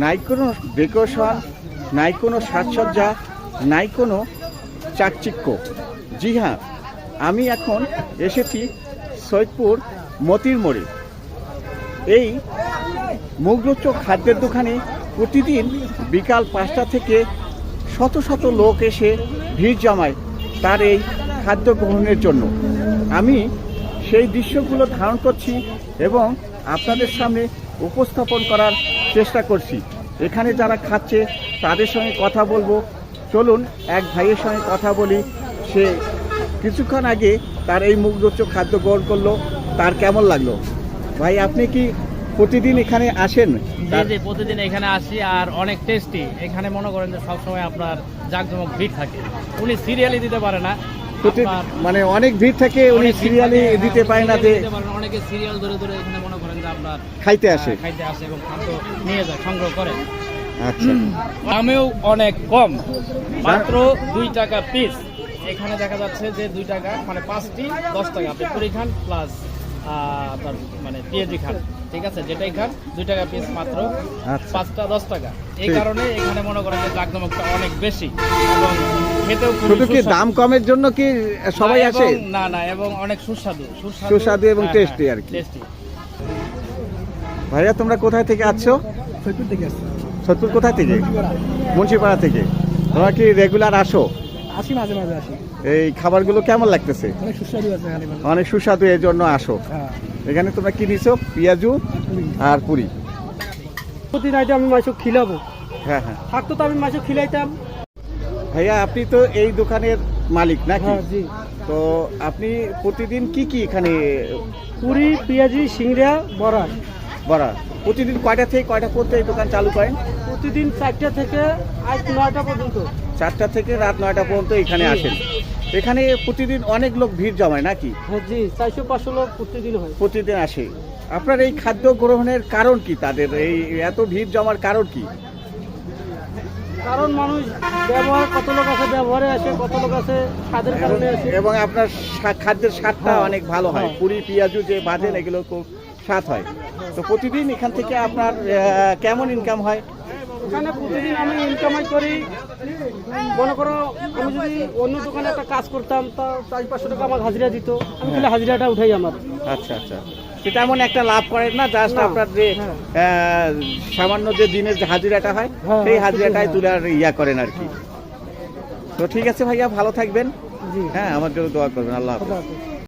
নাই কোনো ডেকোরেশন নাই কোনো সাজসজ্জা, নাই কোনো চাকচিক্য। জি হ্যাঁ আমি এখন এসেছি সৈয়দপুর মতির মোড়ে। এই মুগ্ধোচ্চ খাদ্যের দোকানে প্রতিদিন বিকাল পাঁচটা থেকে শত শত লোক এসে ভিড় জমায় তার এই খাদ্য গ্রহণের জন্য। আমি সেই দৃশ্যগুলো ধারণ করছি এবং আপনাদের সামনে উপস্থাপন করার চেষ্টা করছি। এখানে যারা খাচ্ছে, তাদের সঙ্গে কথা বলব। চলুন, এক ভাইয়ের সঙ্গে কথা বলি। সে কিছুক্ষণ আগে তার এই মুগ্ধোচ্চ খাদ্য গ্রহণ করল। তার কেমন লাগল? ভাই, আপনি কি প্রতিদিন এখানে আসেন? প্রতিদিন এখানে আসি আর অনেক টেস্টি এখানে মনে করেন যে সবসময় আপনার জাঁকজমক ভিড় থাকে। উনি সিরিয়ালি দিতে পারে না। প্রতি- মানে অনেক ভিড় থেকে উনি সিরিয়ালি হ্যাঁ, দিতে পায় না যে। অনেকে সিরিয়াল ধরে ধরে এখানে মনে করেন যে আপনার খাইতে আসে। খাইতে আসে এবং খাদ্য নিয়ে যায় সংগ্রহ করে। আচ্ছা। দামেও অনেক কম। মাত্র দুই টাকা পিস এখানে দেখা যাচ্ছে যে দুই টাকা মানে পাঁচটি দশ টাকা। আপনি খান প্লাস আপনার মানে পেঁয়াজি খান ঠিক আছে? যেটাই খান দুই টাকা পিস মাত্র আচ্ছা। পাঁচটা দশ টাকা। এই। কারণে এখানে মনে করেন যে জাকজমকটা অনেক বেশি। এবং খেতেও শুধু কি দাম কমের জন্য কি সবাই আসে? না না এবং অনেক সুস্বাদু। সুস্বাদু এবং হ্যাঁ, tasty হ্যাঁ, আর কি। ভাইয়া তোমরা কোথায় থেকে আসছো? সৈয়দপুর থেকে আসছি। সত্তর কোথায় থেকে? মুন্সিপাড়া থেকে। তোমরা কি রেগুলার আসো? আসি মাঝে মাঝে আসি। এই খাবারগুলো কেমন লাগতেছে? অনেক সুস্বাদু এর জন্য আসো। হ্যাঁ। এখানে তোমরা কি নিছো? পেঁয়াজু আর পুরি। প্রতিদিন আইতে আমি মাছ খিলাবো। হ্যাঁ হ্যাঁ। থাকতো তো আমি মাছ খিলাইতাম। ভাইয়া আপনি তো এই দোকানের মালিক নাকি? হ্যাঁ তো আপনি প্রতিদিন কি কি এখানে পুরি পেঁয়াজি সিংড়া বড়া। বড়া। প্রতিদিন কয়টা থেকে কয়টা পর্যন্ত এই দোকান চালু করেন? প্রতিদিন চারটা থেকে আজ নয়টা পর্যন্ত। চারটা থেকে রাত নয়টা পর্যন্ত এখানে আসেন। এখানে প্রতিদিন অনেক লোক ভিড় জমায় নাকি? হ্যাঁ জি চারশো পাঁচশো লোক প্রতিদিন হয়। প্রতিদিন আসে। আপনার এই খাদ্য গ্রহণের কারণ কি তাদের? এই এত ভিড় জমার কারণ কি? কারণ মানুষ ব্যবহার কত লোক আছে ব্যবহারে আসে কত লোক আছে স্বাদের কারণে আসে। এবং আপনার খাদ্যের স্বাদটা হ্যাঁ। অনেক ভালো হয়। হ্যাঁ। পুরি পেঁয়াজু যে বাঁধেন এগুলো খুব স্বাদ হয়। তো প্রতিদিন এখান থেকে আপনার কেমন ইনকাম হয়? ওখানে প্রতিদিন আমি ইনকামাই করি। মনে করো আমি যদি অন্য দোকানে একটা কাজ করতাম তা চার পাঁচশো টাকা আমার হাজিরা দিত। আমি তাহলে হাজিরাটা উঠাই আমার। আচ্ছা আচ্ছা। সেটা এমন একটা লাভ করেন না জাস্ট আপনার যে হ্যাঁ। সামান্য যে দিনের যে হাজিরাটা হয় হ্যাঁ, সেই হ্যাঁ, হাজিরাটাই সেটাই, তুলে আর ইয়া করেন আর কি। তো ঠিক আছে ভাইয়া ভালো থাকবেন। হ্যাঁ আমার জন্য দোয়া করবেন। আল্লাহ হাফেজ।